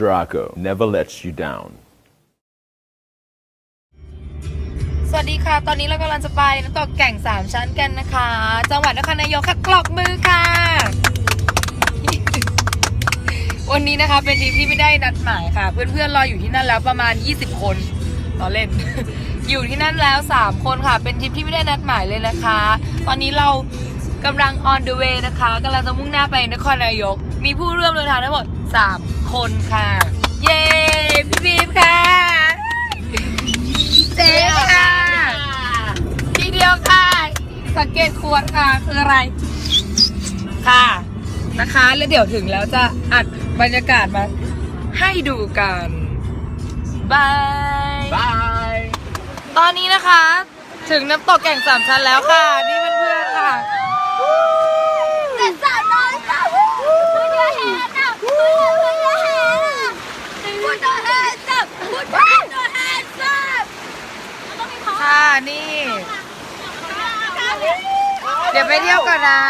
Draco never lets you down. สวัสดีค่ะ ตอนนี้เรากำลังจะไปน้ำตกแก่งสามชั้นกันนะคะ จังหวัดนครนายกค่ะกลอกมือค่ะ วันนี้นะคะเป็นทริปที่ไม่ได้นัดหมายค่ะ เพื่อนๆรออยู่ที่นั่นแล้วประมาณ 20 คนต่อเล่น อยู่ที่นั่นแล้ว 3 คนค่ะ เป็นทริปที่ไม่ได้นัดหมายเลยนะคะ ตอนนี้เรากำลัง on the way นะคะกำลังจะมุ่งหน้าไปนครนายก มีผู้ร่วมเดินทางทั้งหมด 3 คนค่ะ เย้พี่บีมค่ะเจ๊ค่ะทีเดียวค่ะ สังเกตขวดค่ะคืออะไร ค่ะนะคะ แล้วเดี๋ยวถึงแล้วจะอัดบรรยากาศมาให้ดูกันบาย Bye! ตอนนี้นะคะ ถึงน้ำตกแก่งสามชั้นแล้วค่ะ นี่เพื่อนๆค่ะ Let's go, let's go. Put your hands up. Put your, put your hands up. Put your hands up. Put your hands up. ค่ะนี่ เดี๋ยวไปเที่ยวกันนะ